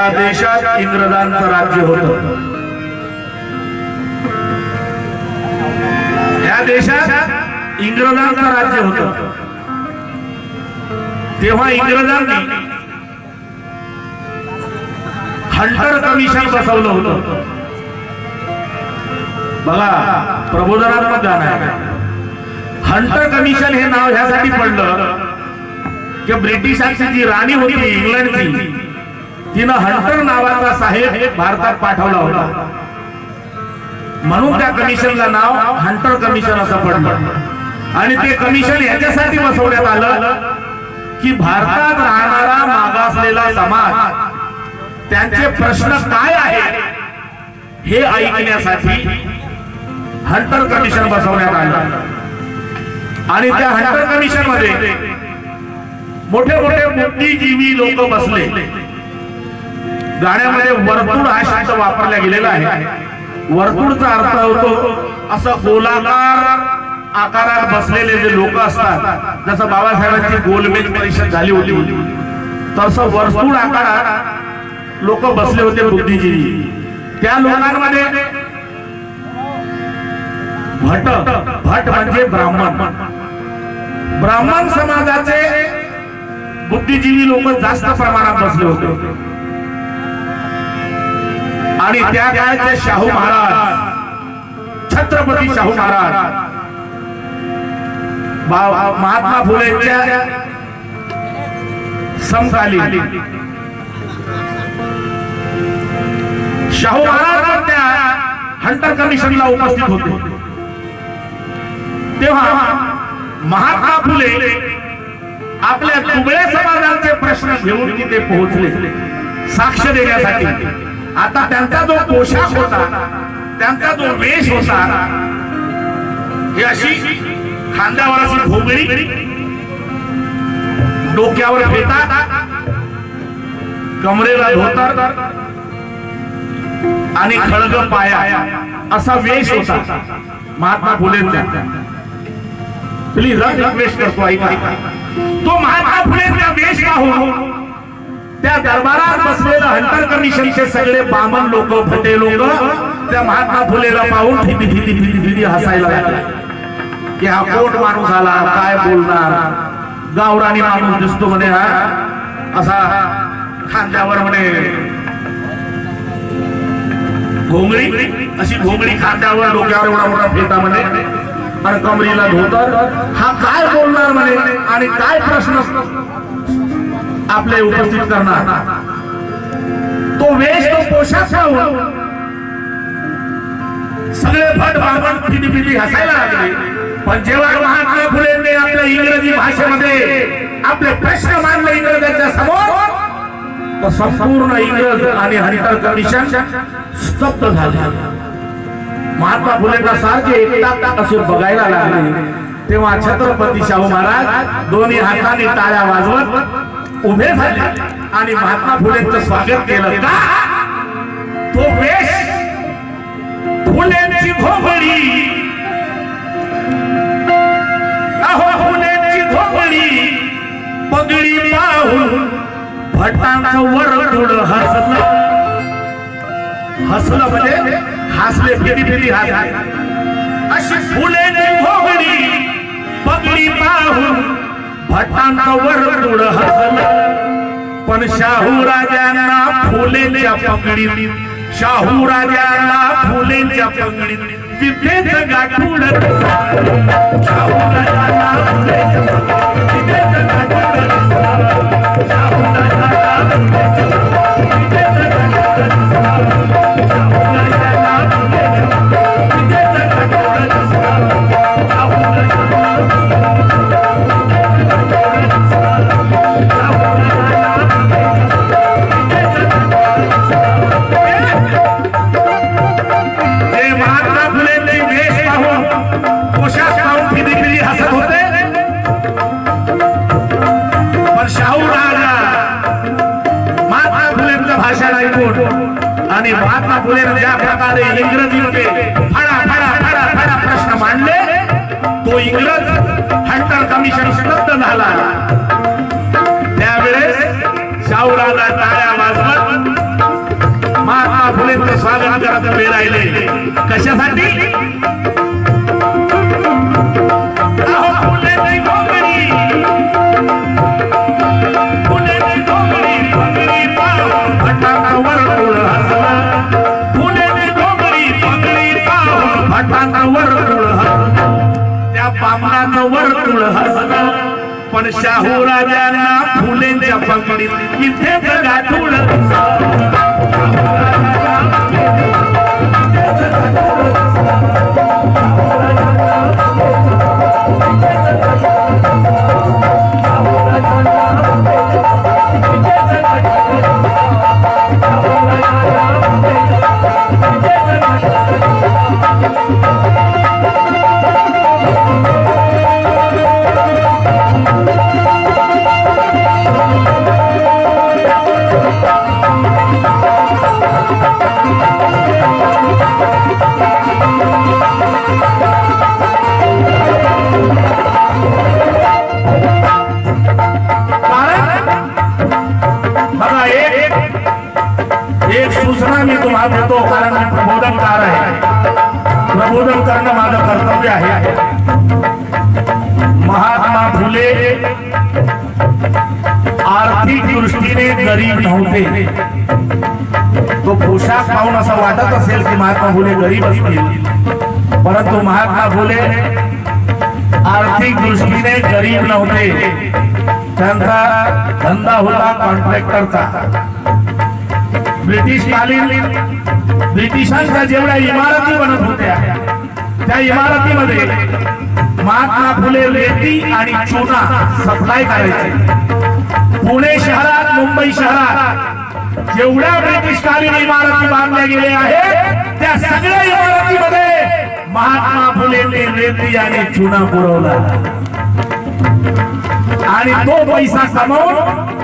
या देशात इंग्रजांचं राज्य होत या देशात इंग्रजांचं राज्य होत. तेव्हा इंग्रजांनी हंटर कमिशन बसवलं होतं. बघा प्रबोधनात्मक गाणं आहे. हंटर कमिशन हे नाव ह्यासाठी पडलं की ब्रिटिशांची जी राणी होती इंग्लंडची तिनं हंटर नावाचा साहेब भारतात पाठवला होता. म्हणून त्या कमिशनला नाव हंटर कमिशन असं पडलं. आणि ते कमिशन याच्यासाठी बसवण्यात आलं की भारतात राहणारा मागासलेला समाज त्यांचे प्रश्न काय आहेत हे ऐकण्यासाठी हंटर कमिशन बसवण्यात आलं. आणि त्या हंटर कमिशनमध्ये मोठे मोठे बुद्धिजीवी लोक बसले. गाण्यामध्ये वर्तुळ हा शब्द वापरला गेलेला आहे. वर्तुळचा अर्थ होतो असं गोलाकार आकारात बसलेले जे लोक असतात जसं बाबासाहेबांची गोलमेज परिषद झाली होती तसं वर्तुळ आकारात लोक बसले होते बुद्धिजीवी त्या लोकांमध्ये भट भट म्हणजे ब्राह्मण. ब्राह्मण समाजाचे बुद्धिजीवी लोक जास्त प्रमाणात बसले होते. आणि त्या काळचे शाहू महाराज. छत्रपती शाहू महाराज. महात्मा फुलेंच्या समकालीन. शाहू महाराज त्या हंटर कमिशनला उपस्थित होते. तेव्हा महात्मा फुले आपल्या दुबळ्या समाजाचे प्रश्न घेऊन तिथे पोहोचले. साक्ष देण्यासाठी. आता त्यांचा जो पोशाख होता त्यांचा जो वेश होता ही अशी खांद्यावर अशी भोगरी डोक्यावर फेटा कमरेला धोतर आणि खळग पाया असा वेश होता महात्मा फुलेंचा. प्लीज रिक्वेस्ट करतो ऐका. तो महात्मा फुलेंचा वेश पाहून त्या दरबारात बसलेलं हंटर कमिशनचे सगळे बामन लोक फटे लोक त्या महात्मा फुलेला पाहून फिदी फिदी फिदी फिदी हसायला लागले. की हा कोण माणूस आला? काय बोलणार? गावराणी माणूस दिसतो म्हणे हा. असा खांद्यावर म्हणे. घोंगडी अशी घोंगडी खांद्यावर डोक्यावर एवढा मोठा फेटा म्हणे. आणि कमरीला धोतर. हा काय बोलणार म्हणे? आणि काय प्रश्न? आपले उपस्थित करणार. तो वेश तो पोशाख पाहून सगळे भट बाबण पिली पिली हसायला लागले. पण जेव्हा महात्मा फुलेंनी आपल्या इंग्रजी भाषेमध्ये आपले प्रश्न मांडले इंग्रजांच्या समोर तर संपूर्ण इंग्रज आणि हरिकर कमिशन स्तब्ध झाले. महात्मा फुलेंना सारखे एकटा असे बघायला लागले. तेव्हा छत्रपती शाहू महाराज दोन्ही हाताने टाळ्या वाजवत उभे झाले आणि महात्मा फुलेंचं स्वागत केलं. का? तो वेश फुलेंची घोबडी अहो फुलेंची घोबडी पगडी पाहून भटांचं वर हसलं. हसलं म्हणजे हसले फिरी फिरी हसले. अशी फुलेंची घोबडी पगडी पाहून भटांचं वर हसलं पण शाहू राजांना फुलेच्या पगडीत शाहू राजांना फुलेच्या पगडीत विद्येच गाठूड शाहू राजांना फुलेच्या आणि महात्मा फुले ज्या प्रकारे इंग्रजीमध्ये फडा फडा फडा फडा प्रश्न मांडले तो इंग्रज हंटर कमिशन स्तब्ध झाला. त्यावेळेस शाहूराजा टाळ्या वाजवत महात्मा फुलेंचं स्वागत करत उभे राहिले. कशासाठी? इथे जगा तुळसा प्रबोधन होतो कारण मी प्रबोधनकार आहे. प्रबोधन करणं माझं कर्तव्य आहे. महात्मा फुले आर्थिक दृष्टीने गरीब नव्हते. तो पोशाख पाहून असं वाटत असेल की महात्मा फुले गरीब असतील. परंतु महात्मा फुले आर्थिक दृष्टीने गरीब नव्हते. त्यांचा धंदा होता कॉन्ट्रॅक्टरचा. ब्रिटिशकालीन ब्रिटिशांच्या जेवढ्या इमारती बनत होत्या त्या इमारतीमध्ये महात्मा फुले रेती आणि चुना सप्लाय करायचे. पुणे शहरात मुंबई शहरात जेवढ्या ब्रिटिशकालीन इमारती बांधल्या गेल्या आहेत त्या सगळ्या इमारतीमध्ये महात्मा फुलेंनी रेती आणि चुना पुरवला. आणि तो पैसा कमवून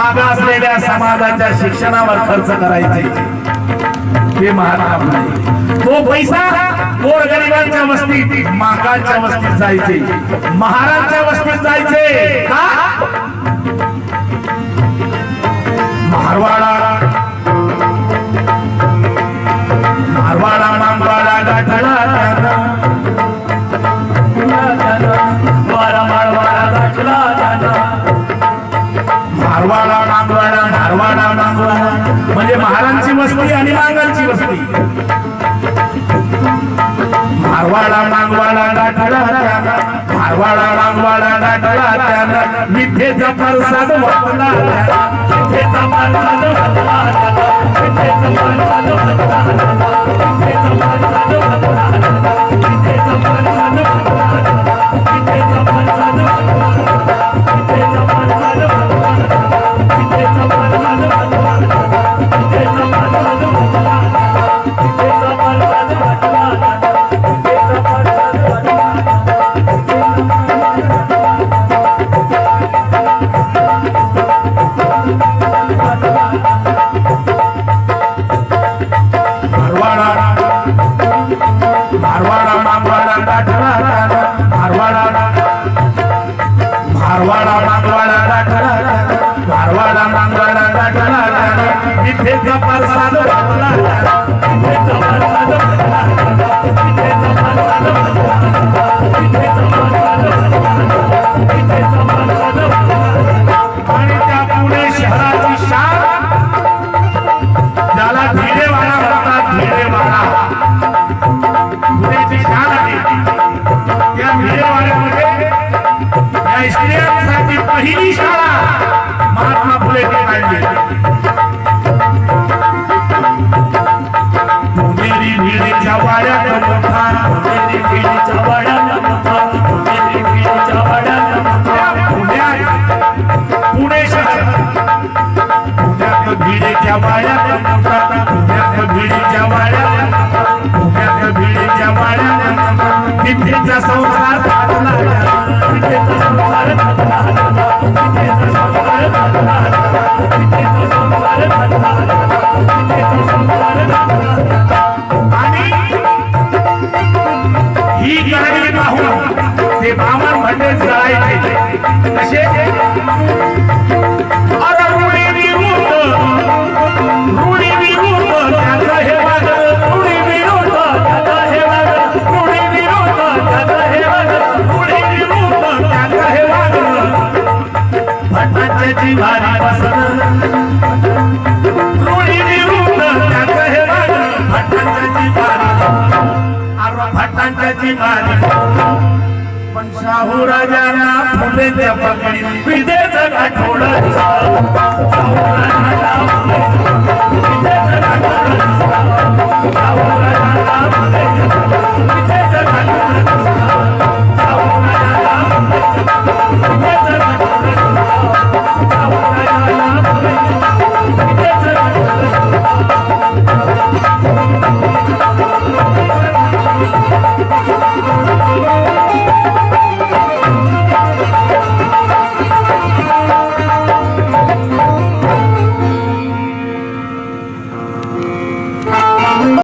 मागासलेल्या समाजाच्या शिक्षणावर खर्च करायचे. ते महात्मा नाही तो पैसा गोरगरिबांच्या वस्तीत मागाच्या वस्तीत जायचे. महाराजच्या वस्तीत जायचे. का? मारवाडा. मारवाडा मांगवाडा गाठला मारवाडा मांगवाडा दाटला त्यानं. मारवाडा मांगवाडा दाटला त्यानं. मिठेचा प्रसाद वाटला मिठेचा वाटला वाटला मारवाडा मांगवाडा राठणा मारवाडा मांगवाडा राठणा इथे का परसाद बापला वाड्याला मोठा पुणे शहर पुण्यात भिडेच्या वाड्या हाताची मारी. पण शाहू राजांना फुले त्या पकडी. विदेश विजेचं शाहू राजाला